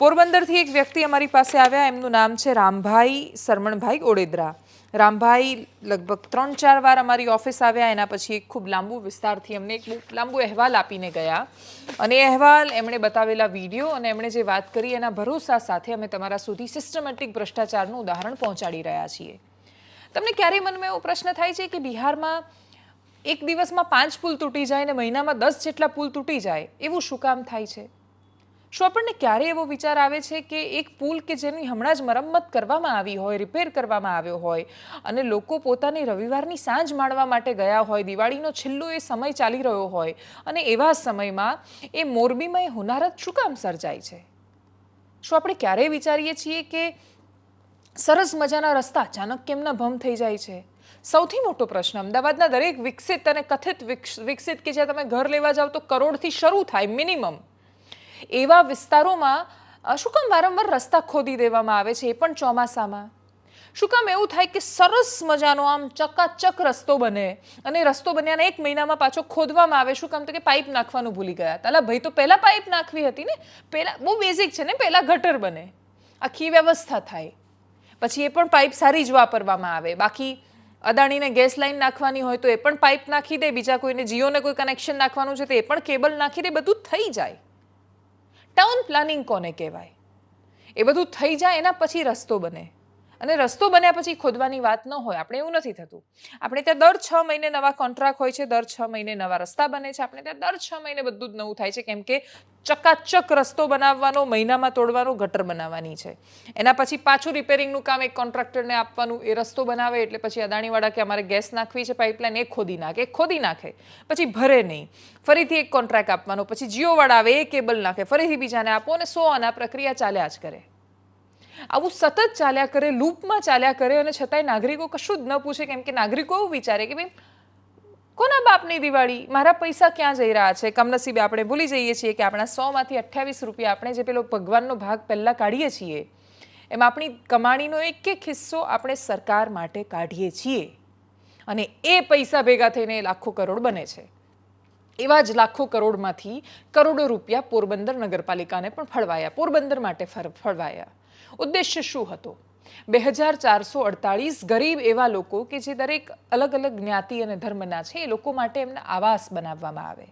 પોરબંદરથી એક વ્યક્તિ અમારી પાસે આવ્યા. એમનું નામ છે રામભાઈ સરમણભાઈ ઓડેદરા. રામભાઈ લગભગ ત્રણ ચાર વાર અમારી ઓફિસ આવ્યા. એના પછી એક ખૂબ લાંબુ વિસ્તારથી અમને એક લાંબુ અહેવાલ આપીને ગયા. અને એ અહેવાલ એમણે બતાવેલા વીડિયો અને એમણે જે વાત કરી એના ભરોસા સાથે અમે તમારા સુધી સિસ્ટમેટિક ભ્રષ્ટાચારનું ઉદાહરણ પહોંચાડી રહ્યા છીએ. તમને ક્યારેય મનમાં એવો પ્રશ્ન થાય છે કે બિહારમાં એક દિવસમાં પાંચ પુલ તૂટી જાય ને મહિનામાં દસ જેટલા પુલ તૂટી જાય? એવું શું કામ થાય છે? શું આપણને ક્યારે એવો વિચાર આવે છે કે એક પુલ કે જેની હમણાં જ મરમ્મત કરવામાં આવી હોય રિપેર કરવામાં આવ્યો હોય અને લોકો પોતાની રવિવારની સાંજ માણવા માટે ગયા હોય, દિવાળીનો છેલ્લો એ સમય ચાલી રહ્યો હોય અને એવા સમયમાં એ મોરબીમાં એ હુનારત શું કામ સર્જાય છે? શું આપણે ક્યારેય વિચારીએ છીએ કે સરસ મજાના રસ્તા અચાનક કેમના ભમ થઈ જાય છે? સૌથી મોટો પ્રશ્ન અમદાવાદના દરેક વિકસિત અને કથિત વિકસ- વિકસિત કે જ્યાં તમે ઘર લેવા જાઓ તો કરોડથી શરૂ થાય મિનિમમ. એવા વિસ્તારોમાં શું કામ વારંવાર રસ્તા ખોદી દેવામાં આવે છે એ પણ ચોમાસામાં? શું કામ એવું થાય કે સરસ મજાનો આમ ચકાચક રસ્તો બને અને રસ્તો બન્યાના એક મહિનામાં પાછો ખોદવામાં આવે, શું કામ તો કે પાઇપ નાખવાનું ભૂલી ગયા. હતા ભાઈ તો પહેલાં પાઇપ નાખવી હતી ને? પહેલા, બહુ બેઝિક છે ને, પહેલાં ગટર બને. આખી વ્યવસ્થા થાય. પછી એ પણ પાઇપ સારી જ વાપરવામાં આવે. બાકી અદાણીને ગેસ લાઈન નાખવાની હોય તો એ પણ પાઇપ નાખી દે, બીજા કોઈને જીઓને કોઈ કનેક્શન નાખવાનું છે તો એ પણ કેબલ નાખી દે, બધું થઈ જાય. ટાઉન પ્લાનિંગ કોને કહેવાય? એ બધું થઈ જાય, એના પછી રસ્તો બને. અને રસ્તો બન્યા પછી ખોદવાની વાત ન હોય, આપણે એવું નથી થતું. આપણે ત્યાં દર છ મહિને નવા કોન્ટ્રાક્ટ હોય છે, દર છ મહિને નવા રસ્તા બને છે, આપણે ત્યાં દર છ મહિને બધું જ નવું થાય છે, કેમ કે ચકાચક રસ્તો બનાવવાનો, મહિનામાં તોડવાનો, ગટર બનાવવાની છે. એના પછી પાછું રિપેરિંગનું કામ એક કોન્ટ્રાક્ટરને આપવાનું, એ રસ્તો બનાવે એટલે પછી અદાણીવાળા કે અમારે ગેસ નાખવી છે પાઇપલાઇન એ ખોદી નાખે ખોદી નાખે. પછી ભરે નહીં. ફરીથી એક કોન્ટ્રાક્ટ આપવાનો, પછી જીઓવાળા આવે, એ કેબલ નાખે, ફરીથી બીજાને આપો અને સો આના પ્રક્રિયા ચાલ્યા જ કરે. આવું સતત ચાલ્યા કરે લૂપમાં ચાલ્યા કરે અને છતાંય નાગરિકો કશું જ ન પૂછે, કેમ કે નાગરિકો એવું વિચારે કે ભાઈ કોના બાપની દિવાળી? મારા પૈસા ક્યાં જઈ રહ્યા છે? કમનસીબે આપણે ભૂલી જઈએ છીએ કે આપણા સોમાંથી અઠ્યાવીસ રૂપિયા આપણે જે પેલો ભગવાનનો ભાગ પહેલાં કાઢીએ છીએ, એમાં આપણી કમાણીનો એક એક હિસ્સો આપણે સરકાર માટે કાઢીએ છીએ. અને એ પૈસા ભેગા થઈને લાખો કરોડ બને છે. એવા જ લાખો કરોડમાંથી કરોડો રૂપિયા પોરબંદર નગરપાલિકાને પણ ફળવાયા, પોરબંદર માટે ફળવાયા. ઉદ્દેશ્ય શું હતો? બે હજાર ચારસો અડતાળીસ ગરીબ એવા લોકો કે જે દરેક અલગ અલગ જ્ઞાતિ અને ધર્મના છે, એ લોકો માટે એમના આવાસ બનાવવામાં આવે.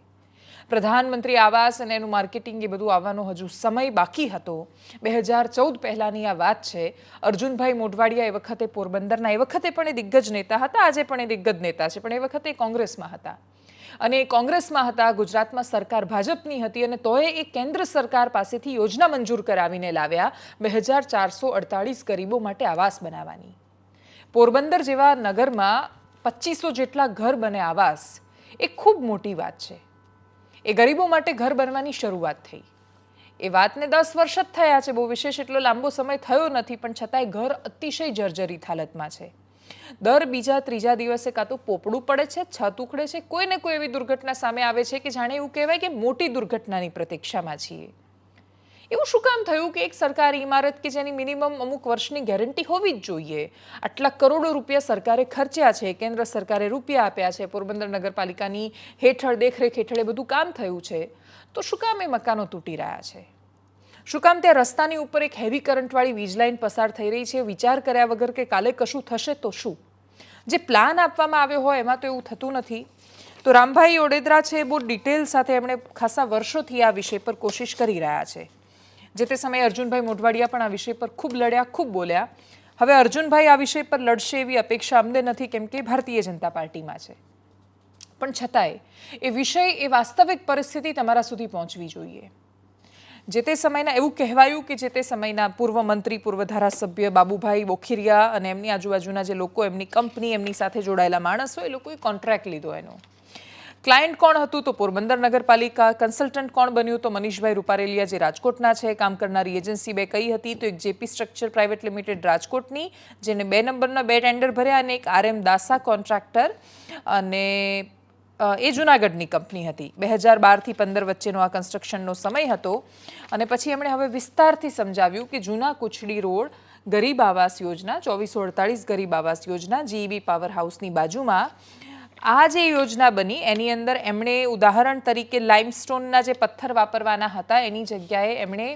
પ્રધાનમંત્રી આવાસ અને એનું માર્કેટિંગ એ બધું આવવાનો હજુ સમય બાકી હતો. બે હજાર ચૌદ પહેલાંની આ વાત છે. અર્જુનભાઈ મોઢવાડિયા એ વખતે પોરબંદરના, એ વખતે પણ એ દિગ્ગજ નેતા હતા, આજે પણ એ દિગ્ગજ નેતા છે, પણ એ વખતે કોંગ્રેસમાં હતા. અને કોંગ્રેસમાં હતા, ગુજરાતમાં સરકાર ભાજપની હતી અને તોય એ કેન્દ્ર સરકાર પાસેથી યોજના મંજૂર કરાવીને લાવ્યા બે હજાર ચારસો અડતાળીસ ગરીબો માટે આવાસ બનાવવાની. પોરબંદર જેવા નગરમાં પચીસો જેટલા ઘર બને આવાસ, એ ખૂબ મોટી વાત છે. એ ગરીબો માટે ઘર બનવાની શરૂઆત થઈ. એ વાતને દસ વર્ષ જ થયા છે, બહુ વિશેષ એટલો લાંબો સમય થયો નથી, પણ છતાંય ઘર અતિશય જર્જરિત હાલતમાં છે. દર બીજા ત્રીજા દિવસે કાં તો પોપડું પડે છે, છત ઉખડે છે, કોઈ ને કોઈ એવી દુર્ઘટના સામે આવે છે કે જાણે એવું કહેવાય કે મોટી દુર્ઘટનાની પ્રતીક્ષામાં છીએ. એવું શું કામ થયું કે એક સરકારી ઇમારત કે જેની મિનિમમ અમુક વર્ષની ગેરંટી હોવી જ જોઈએ? આટલા કરોડો રૂપિયા સરકારે ખર્ચ્યા છે, કેન્દ્ર સરકારે રૂપિયા આપ્યા છે, પોરબંદર નગરપાલિકાની હેઠળ દેખરેખ હેઠળ એ બધું કામ થયું છે. તો શું કામ એ મકાનો તૂટી રહ્યા છે? શું કામ ત્યાં રસ્તાની ઉપર એક હેવી કરંટવાળી વીજ લાઇન પસાર થઈ રહી છે? વિચાર કર્યા વગર કે કાલે કશું થશે તો શું? જે પ્લાન આપવામાં આવ્યો હોય એમાં તો એવું થતું નથી. તો રામભાઈ ઓડેદરા છે બહુ ડિટેલ સાથે એમણે ખાસા વર્ષોથી આ વિષય પર કોશિશ કરી રહ્યા છે. જે તે સમયે અર્જુનભાઈ મોઢવાડિયા પણ આ વિષય પર ખૂબ લડ્યા, ખૂબ બોલ્યા. હવે અર્જુનભાઈ આ વિષય પર લડશે એવી અપેક્ષા અમને નથી કેમ કે ભારતીય જનતા પાર્ટીમાં છે. પણ છતાંય એ વિષય એ વાસ્તવિક પરિસ્થિતિ તમારા સુધી પહોંચવી જોઈએ. જે તે સમયના એવું કહેવાયું કે જે તે સમયના પૂર્વ મંત્રી, પૂર્વ ધારાસભ્ય બાબુભાઈ બોખીરિયા અને એમની આજુબાજુના જે લોકો, એમની કંપની, એમની સાથે જોડાયેલા માણસો, એ લોકોએ કોન્ટ્રાક્ટ લીધો એનો. ક્લાયન્ટ કોણ હતું? તો પોરબંદર નગરપાલિકા. કન્સલ્ટન્ટ કોણ બન્યું? તો મનીષભાઈ રૂપારેલિયા, જે રાજકોટના છે, કામ કરનારી એજન્સી બે કઈ હતી? તો એક જેપી સ્ટ્રક્ચર પ્રાઇવેટ લિમિટેડ રાજકોટની, જેને બે નંબરના બે ટેન્ડર ભર્યા અને એક આરએમ દાસા કોન્ટ્રાક્ટર અને એ જુનાગઢની કંપની હતી. બે હજાર બારથી પંદર વચ્ચેનો આ કન્સ્ટ્રક્શનનો સમય હતો અને પછી એમણે હવે વિસ્તારથી સમજાવ્યું કે જૂના કુચડી રોડ ગરીબ આવાસ યોજના, ચોવીસો અડતાળીસ ગરીબ આવાસ યોજના જીઈબી પાવર હાઉસની બાજુમાં આ જે યોજના બની, એની અંદર એમણે ઉદાહરણ તરીકે લાઇમસ્ટોનના જે પથ્થર વાપરવાના હતા, એની જગ્યાએ એમણે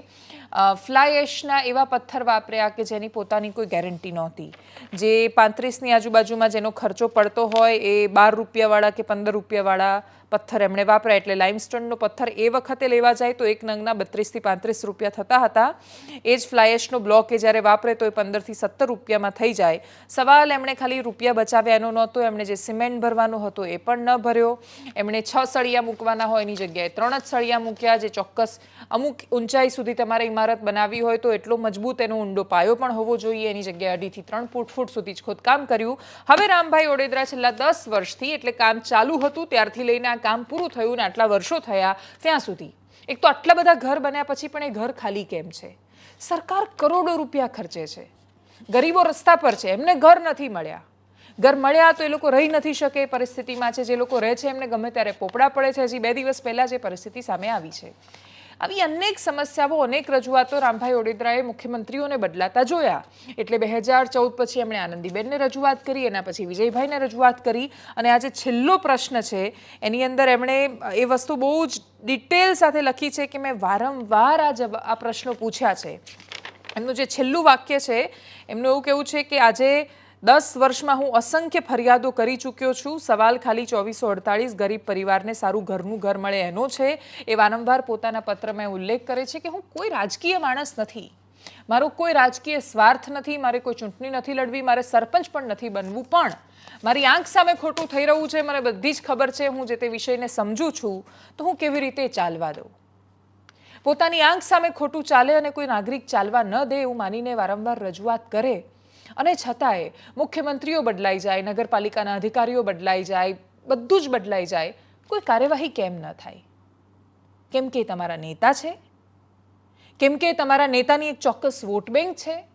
ફ્લાય એશના એવા પથ્થર વાપર્યા કે જેની પોતાની કોઈ ગેરંટી નહોતી. જે પાંત્રીસની આજુબાજુમાં જેનો ખર્ચો પડતો હોય એ બાર રૂપિયાવાળા કે પંદર રૂપિયાવાળા પથ્થર એમણે વાપર્યા એટલે લાઇમસ્ટોનનો પથ્થર એ વખતે લેવા જાય તો એક નંગના બત્રીસથી પાંત્રીસ રૂપિયા થતા હતા. એ જ ફ્લાયશનો બ્લોક એ જ્યારે વાપરે તો એ પંદરથી સત્તર રૂપિયામાં થઈ જાય. સવાલ એમણે ખાલી રૂપિયા બચાવ્યા એનો નહોતો, એમણે જે સિમેન્ટ ભરવાનો હતો એ પણ ન ભર્યો. એમણે છ સળિયા મૂકવાના હોય એની જગ્યાએ ત્રણ જ સળિયા મૂક્યા જે ચોક્કસ અમુક ઊંચાઈ સુધી તમારે ઇમારત બનાવી હોય તો એટલો મજબૂત એનો ઊંડો પાયો પણ હોવો જોઈએ. એની જગ્યાએ અઢીથી ત્રણ ફૂટ ફૂટ સુધી જ ખોદકામ કર્યું. હવે રામભાઈ ઓડેદરા છેલ્લા દસ વર્ષથી એટલે કામ ચાલુ હતું, ત્યારથી લઈને આ કામ પૂરું થયું ને આટલા વર્ષો થયા ત્યાં સુધી. એક તો આટલા બધા ઘર બન્યા પછી પણ એ ઘર ખાલી કેમ છે? સરકાર કરોડો રૂપિયા ખર્ચે છે. ગરીબો રસ્તા પર છે, એમને ઘર નથી મળ્યા. ઘર મળ્યા તો એ લોકો રહી નથી શકે પરિસ્થિતિમાં છે, જે લોકો રહે છે એમને ગમે ત્યારે પોપડા પડે છે, હજી બે દિવસ પહેલાં જે પરિસ્થિતિ સામે આવી છે. આવી અનેક સમસ્યાઓ, અનેક રજૂઆતો રામભાઈ ઓડેદરાએ મુખ્યમંત્રીઓને બદલાતા જોયા. એટલે બે હજાર ચૌદ પછી એમણે આનંદીબેનને રજૂઆત કરી, એના પછી વિજયભાઈને રજૂઆત કરી અને આજે છેલ્લો પ્રશ્ન છે, એની અંદર એમણે એ વસ્તુ બહુ જ ડિટેલ સાથે લખી છે કે મેં વારંવાર આ જવા, આ પ્રશ્નો પૂછ્યા છે. એમનું જે છેલ્લું વાક્ય છે, એમનું એવું કહેવું છે કે આજે દસ વર્ષમાં હું અસંખ્ય ફરિયાદો કરી ચૂક્યો છું. સવાલ ખાલી ચોવીસો અડતાળીસ ગરીબ પરિવારને સારું ઘરનું ઘર મળે એનો છે. એ વારંવાર પોતાના પત્રમાં ઉલ્લેખ કરે છે કે હું કોઈ રાજકીય માણસ નથી. મારો કોઈ રાજકીય સ્વાર્થ નથી, મારે કોઈ ચૂંટણી નથી લડવી, મારે સરપંચ પણ નથી બનવું. પણ મારી આંખ સામે ખોટું થઈ રહ્યું છે, મને બધી જ ખબર છે, હું જે તે વિષયને સમજું છું, તો હું કેવી રીતે ચાલવા દઉં? પોતાની આંખ સામે ખોટું ચાલે અને કોઈ નાગરિક ચાલવા ન દે એવું માનીને વારંવાર રજૂઆત કરે અને છતાંય મુખ્યમંત્રીઓ બદલાઈ જાય, નગરપાલિકાના અધિકારીઓ બદલાઈ જાય, બધું જ બદલાઈ જાય. કોઈ કાર્યવાહી કેમ ન થાય? કેમ કે તમારા નેતા છે? કેમ કે તમારા નેતાની એક ચોક્કસ વોટ બેંક છે?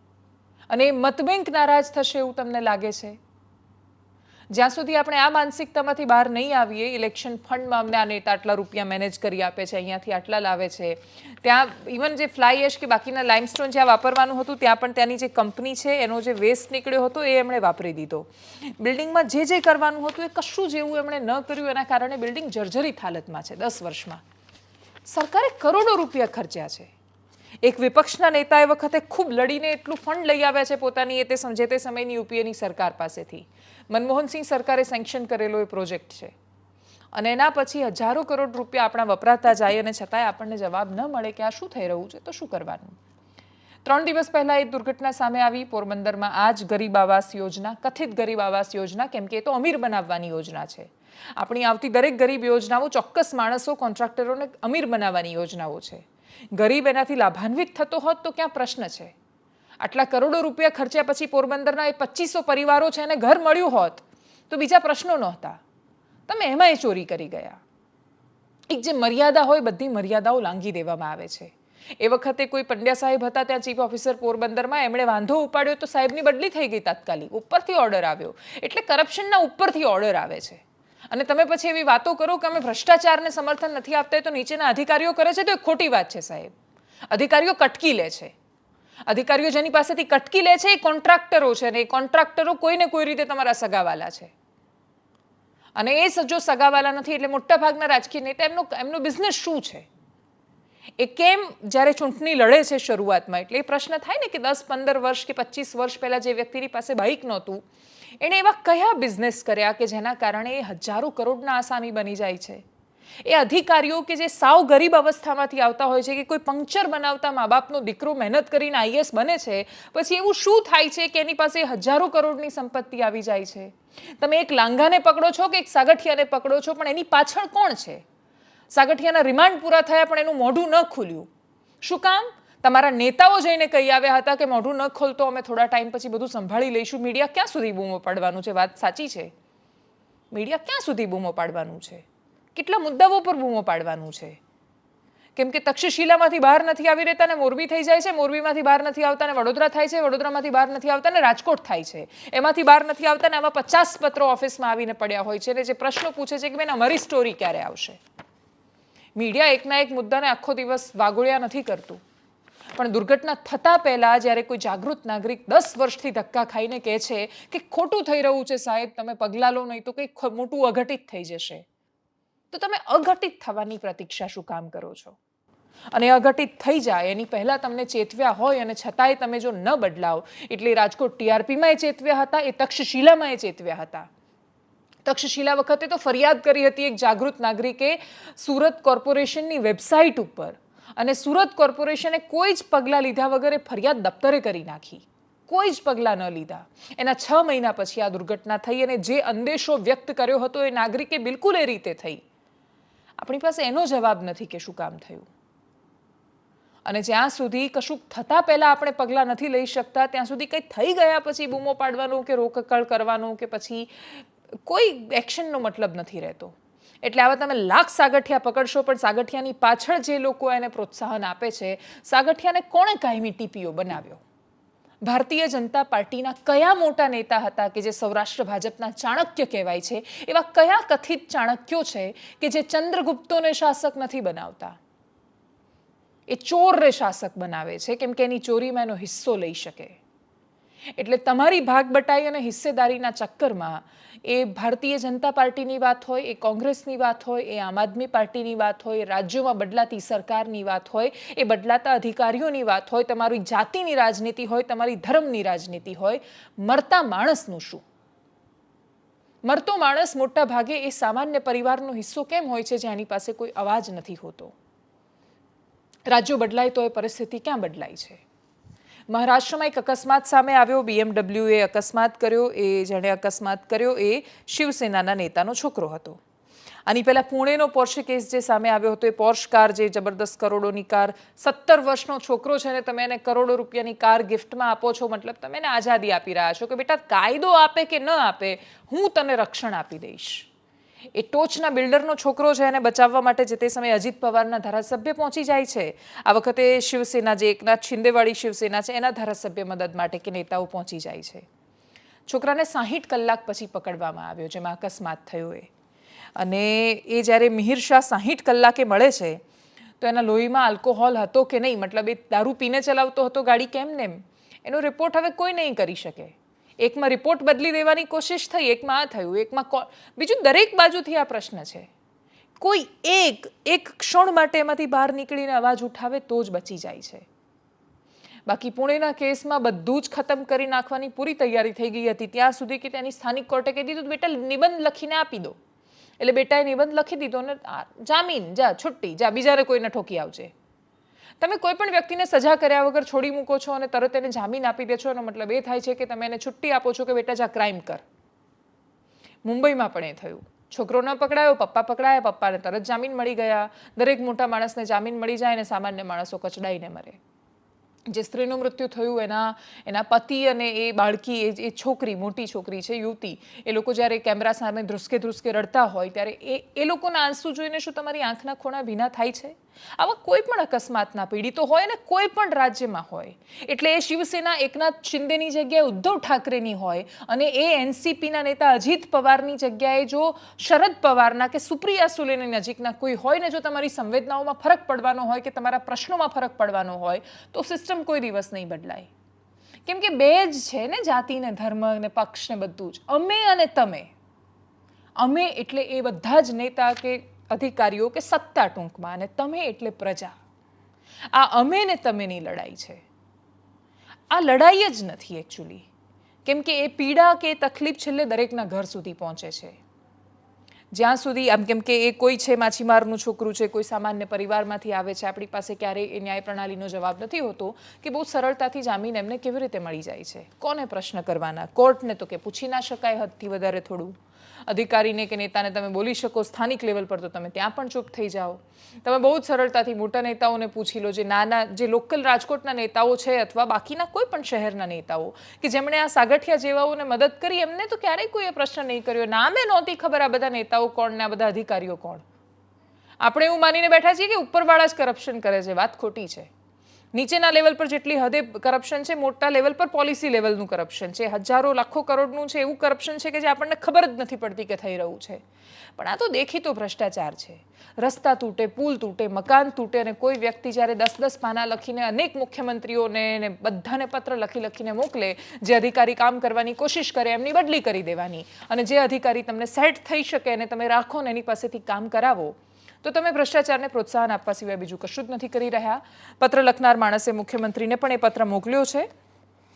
અને એ મત બેંક નારાજ થશે એવું તમને લાગે છે? જ્યાં સુધી આપણે આ માનસિકતામાંથી બહાર નહીં આવીએ ઇલેક્શન ફંડમાં અમને આ નેતા આટલા રૂપિયા મેનેજ કરી આપે છે, અહીંયાથી આટલા લાવે છે. ત્યાં ઇવન જે ફ્લાય એશ કે બાકીના લાઇમસ્ટોન જ્યાં વાપરવાનું હતું, ત્યાં પણ ત્યાંની જે કંપની છે, એનો જે વેસ્ટ નીકળ્યો હતો, એ એમણે વાપરી દીધો. બિલ્ડિંગમાં જે જે કરવાનું હતું, એ કશું જેવું એમણે ન કર્યું, એના કારણે બિલ્ડિંગ જર્જરિત હાલતમાં છે, દસ વર્ષમાં. સરકારે કરોડો રૂપિયા ખર્ચ્યા છે. એક વિપક્ષના નેતા એ વખતે ખૂબ લડીને એટલું ફંડ લઈ આવ્યા છે પોતાની એ તે સમજે તે સમયની યુપીએની સરકાર પાસેથી. મનમોહનસિંહ સરકારે સેન્કશન કરેલો એ પ્રોજેક્ટ છે. અને એના પછી હજારો કરોડ રૂપિયા આપણા વપરાતા જાય અને છતાંય આપણને જવાબ ન મળે કે આ શું થઈ રહ્યું છે, તો શું કરવાનું? ત્રણ દિવસ પહેલા એ દુર્ઘટના સામે આવી, પોરબંદરમાં આ જ ગરીબ આવાસ યોજના, કથિત ગરીબ આવાસ યોજના, કેમ કે એ તો અમીર બનાવવાની યોજના છે. આપણી આવતી દરેક ગરીબ યોજનાઓ ચોક્કસ માણસો, કોન્ટ્રાક્ટરોને અમીર બનાવવાની યોજનાઓ છે. ગરીબ એનાથી લાભાન્વિત થતો હોત તો ક્યાં પ્રશ્ન છે? આટલા કરોડો રૂપિયા ખર્ચ્યા પછી પોરબંદરના એ પચીસો પરિવારો છે એને ઘર મળ્યું હોત તો બીજા પ્રશ્નો નહોતા. તમે એમાંય ચોરી કરી ગયા. એક જે મર્યાદા હોય બધી મર્યાદાઓ લાંઘી દેવામાં આવે છે. એ વખતે કોઈ પંડ્યા સાહેબ હતા ત્યાં ચીફ ઓફિસર પોરબંદરમાં એમણે વાંધો ઉપાડ્યો તો સાહેબની બદલી થઈ ગઈ તાત્કાલિક. ઉપરથી ઓર્ડર આવ્યો. એટલે કરપ્શનના ઉપરથી ઓર્ડર આવે છે. અને તમે પછી એવી વાતો કરો કે અમે ભ્રષ્ટાચારને સમર્થન નથી આપતા તો નીચેના અધિકારીઓ કરે છે, તો એ ખોટી વાત છે સાહેબ. અધિકારીઓ કટકી લે છે. અધિકારીઓ જેની પાસેથી કટકી લે છે એ કોન્ટ્રાક્ટરો છે અને એ કોન્ટ્રાક્ટરો કોઈને કોઈ રીતે તમારા સગાવાલા છે. અને એ જો સગાવાલા નથી એટલે મોટાભાગના રાજકીય નેતા એમનો એમનો બિઝનેસ શું છે? એ કેમ જ્યારે ચૂંટણી લડે છે શરૂઆતમાં? એટલે એ પ્રશ્ન થાય ને કે દસ, પંદર વર્ષ કે પચીસ વર્ષ પહેલાં જે વ્યક્તિની પાસે બાઇક નહોતું, એણે એવા કયા બિઝનેસ કર્યા કે જેના કારણે એ હજારો કરોડના આસામી બની જાય છે? એ અધિકારીઓ કે જે સાવ ગરીબ અવસ્થામાંથી આવતા હોય છે કે કોઈ પંક્ચર બનાવતા મા બાપનો દીકરો મહેનત કરીને આઈએસ બને છે, પછી એવું શું થાય છે કે એની પાસે હજારો કરોડની સંપત્તિ આવી જાય છે? તમે એક લાંઘાને પકડો છો કે એક સાગઠિયાને પકડો છો, પણ એની પાછળ કોણ છે? સાગઠિયાના રિમાન્ડ પૂરા થયા, પણ એનું મોઢું ન ખુલ્યું. શું કામ? તમારા નેતાઓ જઈને કહી આવ્યા હતા કે મોઢું ન ખોલતો, અમે થોડા ટાઈમ પછી બધું સંભાળી લઈશું. મીડિયા ક્યાં સુધી બૂમો પાડવાનું છે? વાત સાચી છે. મીડિયા ક્યાં સુધી બૂમો પાડવાનું છે? કેટલા મુદ્દાઓ પર બૂમો પાડવાનું છે? કેમ કે તક્ષશિલામાંથી બહાર નથી આવી રહેતા ને મોરબી થઈ જાય છે, મોરબીમાંથી બહાર નથી આવતા ને વડોદરા થાય છે, વડોદરામાંથી બહાર નથી આવતા ને રાજકોટ થાય છે. એમાંથી બહાર નથી આવતા ને આવા પચાસ પત્રો ઓફિસમાં આવીને પડ્યા હોય છે ને જે પ્રશ્નો પૂછે છે કે બેન, અમારી સ્ટોરી ક્યારે આવશે? મીડિયા એકના એક મુદ્દાને આખો દિવસ વાગોળ્યા નથી કરતું. પણ દુર્ઘટના થતાં પહેલાં જ્યારે કોઈ જાગૃત નાગરિક દસ વર્ષથી ધક્કા ખાઈને કહે છે કે ખોટું થઈ રહ્યું છે સાહેબ, તમે પગલાં લો નહીં તો કંઈક મોટું અઘટિત થઈ જશે. તો તમે અઘટિત થવાની પ્રતીક્ષા શું કામ કરો છો? અને અઘટિત થઈ જાય એની પહેલાં તમને ચેતવ્યા હોય અને છતાંય તમે જો ન બદલાવ, એટલે રાજકોટ ટીઆરપીમાં એ ચેતવ્યા હતા, એ તક્ષશિલામાં એ ચેતવ્યા હતા. તક્ષશિલા વખતે તો ફરિયાદ કરી હતી એક જાગૃત નાગરિકે સુરત કોર્પોરેશનની વેબસાઇટ ઉપર. અને સુરત કોર્પોરેશને કોઈ જ પગલાં લીધા વગર ફરિયાદ દફતરે કરી નાખી. કોઈ જ પગલાં ન લીધા. એના છ મહિના પછી આ દુર્ઘટના થઈ અને જે અંદેશો વ્યક્ત કર્યો હતો એ નાગરિકે બિલકુલ એ રીતે થઈ. આપણી પાસે એનો જવાબ નથી કે શું કામ થયું. અને જ્યાં સુધી કશું થતાં પહેલાં આપણે પગલાં નથી લઈ શકતા, ત્યાં સુધી કંઈ થઈ ગયા પછી બૂમો પાડવાનું કે રોકકળ કરવાનું કે પછી કોઈ એક્શનનો મતલબ નથી રહેતો. એટલે આવા તમે લાખ સાગઠિયા પકડશો, પણ સાગઠિયાની પાછળ જે લોકો એને પ્રોત્સાહન આપે છે, સાગઠિયાને કોણે કાયમી ટીપીઓ બનાવ્યો? ભારતીય જનતા પાર્ટીના કયા મોટા નેતા હતા કે જે સૌરાષ્ટ્ર ભાજપના ચાણક્ય કહેવાય છે? એવા કયા કથિત ચાણક્યો છે કે જે ચંદ્રગુપ્તોને શાસક નથી બનાવતા? એ ચોરને શાસક બનાવે છે, કેમ કે એની ચોરીમાં એનો હિસ્સો લઈ શકે. એટલે તમારી ભાગ બટાઈ અને હિસ્સેદારીના ચક્કરમાં એ ભારતીય જનતા પાર્ટીની વાત હોય, એ કોંગ્રેસની વાત હોય, એ આમ આદમી પાર્ટીની વાત હોય રાજ્યોમાં બદલાતી સરકારની વાત હોય, એ બદલાતા અધિકારીઓની વાત હોય, તમારી જાતિની રાજનીતિ હોય, તમારી ધર્મની રાજનીતિ હોય, મરતા માણસનું શું? મરતો માણસ મોટા ભાગે એ સામાન્ય પરિવારનો હિસ્સો કેમ હોય છે જેની પાસે કોઈ અવાજ નથી હોતો? રાજ્યો બદલાય તો એ પરિસ્થિતિ ક્યાં બદલાય છે? મહારાષ્ટ્રમાં એક અકસ્માત સામે આવ્યો. બીએમડબ્લ્યુએ અકસ્માત કર્યો. એ જેણે અકસ્માત કર્યો એ શિવસેનાના નેતાનો છોકરો હતો. આની પહેલાં પુણેનો પોર્શે કેસ જે સામે આવ્યો હતો, એ પોર્શ કાર જે જબરદસ્ત કરોડોની કાર, સત્તર વર્ષનો છોકરો છે ને તમે એને કરોડો રૂપિયાની કાર ગિફ્ટમાં આપો છો, મતલબ તમે એને આઝાદી આપી રહ્યા છો કે બેટા કાયદો આપે કે ન આપે, હું તને રક્ષણ આપી દઈશ. એ ટોચના બિલ્ડરનો છોકરો છે એને બચાવવા માટે જે તે સમયે અજીત પવારના ધારાસભ્ય પહોંચી જાય છે. આ વખતે શિવસેના જે એકનાથ શિંદેવાળી શિવસેના છે, એના ધારાસભ્ય મદદ માટે કે નેતાઓ પહોંચી જાય છે. છોકરાને સાહીઠ કલાક પછી પકડવામાં આવ્યો, જેમાં અકસ્માત થયો એ. અને એ જ્યારે મિહિર શાહ સાહીઠ કલાકે મળે છે, તો એના લોહીમાં આલ્કોહોલ હતો કે નહીં? મતલબ એ દારૂ પીને ચલાવતો હતો ગાડી કેમ નેમ? એનો રિપોર્ટ હવે કોઈ નહીં કરી શકે. એકમાં રિપોર્ટ બદલી દેવાની કોશિશ થઈ, એકમાં આ થયું, એકમાં કો- બીજું દરેક બાજુથી આ પ્રશ્ન છે. કોઈ એક એક ક્ષણ માટે એમાંથી બહાર નીકળીને અવાજ ઉઠાવે તો જ બચી જાય છે. બાકી પુણેના કેસમાં બધું જ ખતમ કરી નાખવાની પૂરી તૈયારી થઈ ગઈ હતી. ત્યાં સુધી કે ત્યાંની સ્થાનિક કોર્ટે કહી દીધું બેટા, નિબંધ લખીને આપી દો. એટલે બેટાએ નિબંધ લખી દીધો ને જામીન, જા, છુટ્ટી, જા, બીજાને કોઈને ઠોકી આવજે. તમે કોઈ પણ વ્યક્તિને સજા કર્યા વગર છોડી મૂકો છો અને તરત એને જામીન આપી દે છો, એનો મતલબ એ થાય છે કે તમે એને છુટ્ટી આપો છો કે બેટા જા ક્રાઇમ કર. મુંબઈમાં પણ એ થયું. છોકરો ન પકડાયો, પપ્પા પકડાયા, પપ્પાને તરત જામીન મળી ગયા. દરેક મોટા માણસને જામીન મળી જાય અને સામાન્ય માણસો કચડાઈને મરે. જે સ્ત્રીનું મૃત્યુ થયું, એના એના પતિ અને એ બાળકી, એ એ છોકરી, મોટી છોકરી છે, યુવતી, એ લોકો જ્યારે કેમેરા સામે ધ્રુસકે ધ્રુસકે રડતા હોય, ત્યારે એ એ લોકોના આંસુ જોઈને શું તમારી આંખના ખૂણા ભીના થાય છે? આવા કોઈ પણ અકસ્માતના પીડિતો હોય ને કોઈ પણ રાજ્યમાં હોય. એટલે એ શિવસેના, એકનાથ શિંદેની જગ્યાએ ઉદ્ધવ ઠાકરેની હોય અને એ એનસીપીના નેતા અજીત પવારની જગ્યાએ જો શરદ પવારના કે સુપ્રિયા સુલેની નજીકના કોઈ હોય ને જો તમારી સંવેદનાઓમાં ફરક પડવાનો હોય કે તમારા પ્રશ્નોમાં ફરક પડવાનો હોય, તો સિસ્ટમ કોઈ દિવસ નહીં બદલાય. કેમ કે બે જ છે ને જાતિ ને ધર્મ ને પક્ષ ને બધું જ. અમે અને તમે. અમે એટલે એ બધા જ નેતા કે અધિકારીઓ કે સત્તા ટૂંકમાં અને તમે એટલે પ્રજા. આ અમે ને તમેની લડાઈ છે. આ લડાઈ જ નથી એકચ્યુઅલી કેમ કે એ પીડા કે તકલીફ છેલ્લે દરેકના ઘર સુધી પહોંચે છે. જ્યાં સુધી આમ કેમ કે એ કોઈ છે માછીમારનું છોકરું છે, કોઈ સામાન્ય પરિવારમાંથી આવે છે, આપણી પાસે ક્યારેય એ ન્યાય પ્રણાલીનો જવાબ નથી હોતો કે બહુ સરળતાથી જામીન એમને કેવી રીતે મળી જાય છે? કોને પ્રશ્ન કરવાના? કોર્ટને તો કે પૂછી ના શકાય હદથી વધારે થોડું. અધિકારીને કે નેતાને તમે બોલી શકો, સ્થાનિક લેવલ પર તો તમે ત્યાં પણ ચૂપ થઈ જાઓ. તમે બહુ જ સરળતાથી મોટા નેતાઓને પૂછી લો, જે નાના, જે લોકલ રાજકોટના નેતાઓ છે અથવા બાકીના કોઈ પણ શહેરના નેતાઓ, કે જેમણે આ સાગઠિયા જેવાઓને મદદ કરી, એમને તો ક્યારેય કોઈએ પ્રશ્ન નહીં કર્યો. નામે નહોતી ખબર આ બધા નેતાઓ કોણ ને આ બધા અધિકારીઓ કોણ. આપણે એવું માનીને બેઠા છીએ કે ઉપરવાળા જ કરપ્શન કરે છે, વાત ખોટી છે. નીચેના લેવલ પર જેટલી હદે કરપ્શન છે, મોટા લેવલ પર પોલિસી લેવલનું કરપ્શન છે. હજારો, લાખો કરોડનું છે, એવું કરપ્શન છે કે જે આપણને ખબર જ નથી પડતી કે થઈ રહ્યું છે. પણ આ તો દેખીતો ભ્રષ્ટાચાર છે. રસ્તા તૂટે, પુલ તૂટે, મકાન તૂટે અને કોઈ વ્યક્તિ જ્યારે દસ દસ પાના લખીને અનેક મુખ્યમંત્રીઓને ને બધાને પત્ર લખી લખીને મોકલે, જે અધિકારી કામ કરવાની કોશિશ કરે, એમની બદલી કરી દેવાની. અને જે અધિકારી તમને સેટ થઈ શકે અને તમે રાખો ને એની પાસેથી કામ કરાવો તો તમે ભ્રષ્ટાચારને પ્રોત્સાહન આપવા સિવાય બીજું કશું જ નથી કરી રહ્યા. પત્ર લખનાર માણસે મુખ્યમંત્રીને પણ એ પત્ર મોકલ્યો છે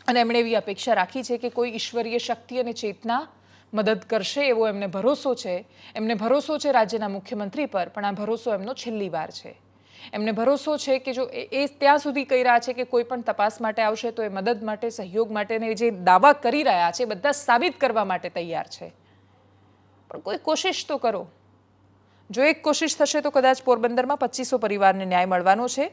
અને એમણે એવી અપેક્ષા રાખી છે કે કોઈ ઈશ્વરીય શક્તિ અને ચેતના મદદ કરશે એવો એમને ભરોસો છે. એમને ભરોસો છે રાજ્યના મુખ્યમંત્રી પર, પણ આ ભરોસો એમનો છેલ્લી વાર છે. એમને ભરોસો છે કે જો એ ત્યાં સુધી કહી રહ્યા છે કે કોઈ પણ તપાસ માટે આવશે તો એ મદદ માટે, સહયોગ માટેને જે દાવા કરી રહ્યા છે બધા સાબિત કરવા માટે તૈયાર છે. પણ કોઈ કોશિશ તો કરો. જો એક કોશિશ થશે તો કદાચ પોરબંદરમાં પચીસો પરિવારને ન્યાય મળવાનો છે.